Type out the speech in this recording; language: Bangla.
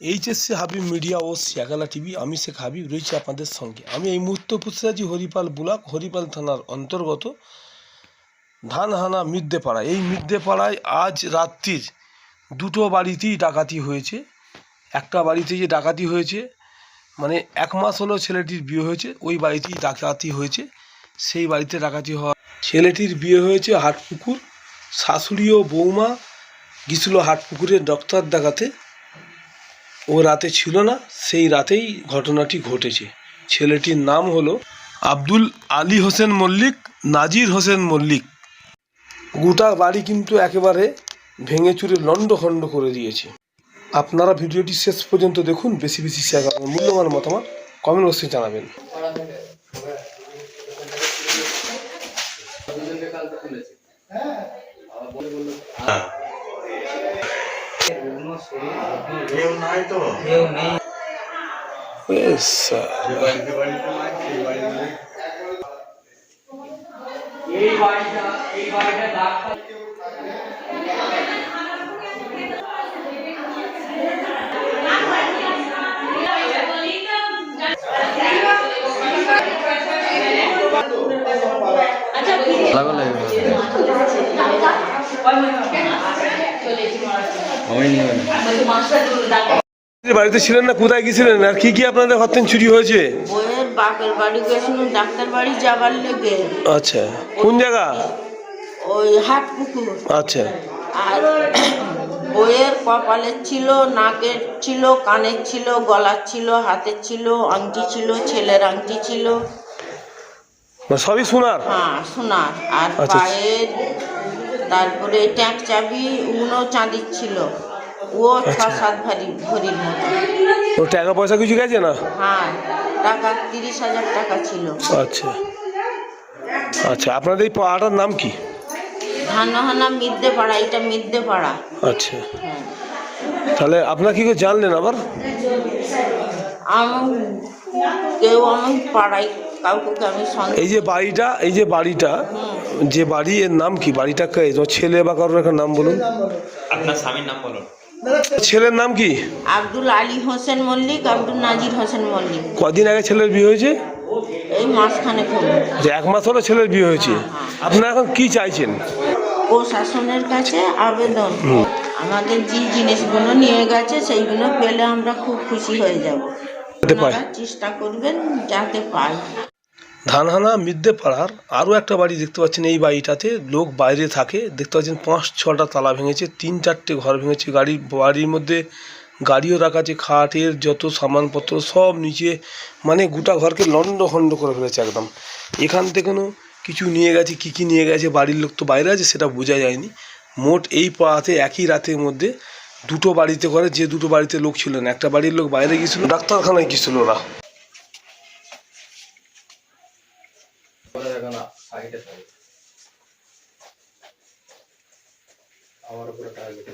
এইচএসসি হাবিব মিডিয়া ও শিয়াগালা টিভি আমি শেখ হাবিব রয়েছি আপনাদের সঙ্গে। আমি এই মুহূর্তে উপস্থিত আছি হরিপাল ব্লক, হরিপাল থানার অন্তর্গত ধানহানা মিদ্যেপাড়া এই মিদ্যেপাড়ায় আজ রাত্রির দুটো বাড়িতেই ডাকাতি হয়েছে। একটা বাড়িতে যে ডাকাতি হয়েছে মানে এক মাস হলো ছেলেটির বিয়ে হয়েছে, ওই বাড়িতেই ডাকাতি হয়েছে। সেই বাড়িতে ডাকাতি হওয়া ছেলেটির বিয়ে হয়েছে হাটপুকুর। শাশুড়ি ও বৌমা গিয়েছিল হাটপুকুরে ডক্টর দেখাতে। ও রাতে ছিল না, সেই রাতেই ঘটনাটি ঘটেছে। ছেলেটির নাম হলো আব্দুল আলী হোসেন মল্লিক, নাজির হোসেন মল্লিক। গোটা বাড়ি কিন্তু একেবারে ভেঙে চুরে লণ্ডখণ্ড করে দিয়েছে। আপনারা ভিডিওটি শেষ পর্যন্ত দেখুন, বেশি বেশি শেয়ার করবেন মূল্যবান মতামত কমেন্ট বক্সে জানাবেন। কেউ নাই তো? বেশ, স্যার। যে বাড়িতে বাড়িতে নাই সেই বাড়িতে বাড়িতে ছিলেন না কোথায় গেছিলেন আর কি কি আপনাদের ঘর থেকে চুরি হয়েছে? বইয়ের বাপের বাড়ি ডাক্তার বাড়ি যাবার লেগে। আচ্ছা কোন জায়গা? ওই হাট পুকুর আচ্ছা। আর বইয়ের কপালের ছিল নাকের ছিল কানের ছিল গলার ছিল হাতের ছিল আংটি ছিল ছেলের আংটি ছিল। সবই শোনার হ্যাঁ সোনার। আর আচ্ছা। পায়ের তারপরে ট্যাঁক চাবি উনো চাঁদির ছিল ও ছ আচ্ছা। সাত ভারি ভরির মতো। ও টাকা পয়সা কিছু গেছে না? হ্যাঁ টাকা তিরিশ হাজার টাকা ছিল। আচ্ছা। আচ্ছা আপনাদের এই পাড়াটার নাম কি? ধানহানা মিদ্যে পাড়া এটা মিদ্যে পাড়া। আচ্ছা। তাহলে আপনারা কি করে জানলেন আবার? আমার কেউ আমি পাড়াই কাউকে আমি এই যে বাড়িটা এই যে বাড়িটা যে বাড়ি এর নাম কি? বাড়িটা কে? তোমার ছেলে বা কারোর একটা নাম বলুন। আপনার স্বামীর নাম বলুন। ছেলের নাম কি? আব্দুল আলী হোসেন মল্লিক আব্দুল নাজির হোসেন মল্লিক। কদিন আগে ছেলের বিয়ে হয়েছে? এই মাসখানে হলো। যে এক মাস হলো ছেলের বিয়ে হয়েছে। আপনারা এখন কি চাইছেন? প্রশাসনের কাছে আবেদন। আমাদের যে জিনিসগুলো নিয়ে গেছে সেইগুলো পেলে আমরা খুব খুশি হয়ে যাব। চেষ্টা করবেন যাতে পাই ধানহানা মিদ্যে পাড়ার আরও একটা বাড়ি দেখতে পাচ্ছেন এই বাড়িটাতে। লোক বাইরে থাকে, দেখতে পাচ্ছেন পাঁচ, ছটা তালা ভেঙেছে, তিন, চারটে ঘর ভেঙেছে, গাড়ি, বাড়ির মধ্যে গাড়িও রাখা আছে, খাটের যত সামানপত্র সব নিচে মানে গোটা ঘরকে লন্ড খণ্ড করে ফেলেছে একদম। এখান থেকে কিছু নিয়ে গেছে, কী কী নিয়ে গেছে, বাড়ির লোক তো বাইরে আছে, সেটা বোঝা যায়নি। মোট এই পাড়াতে একই রাতের মধ্যে দুটো বাড়িতে করে, যে দুটো বাড়িতে লোক ছিল না, একটা বাড়ির লোক বাইরে গেছিল ডাক্তারখানায় গেছিল ওরা। আমার উপরে টার্গেট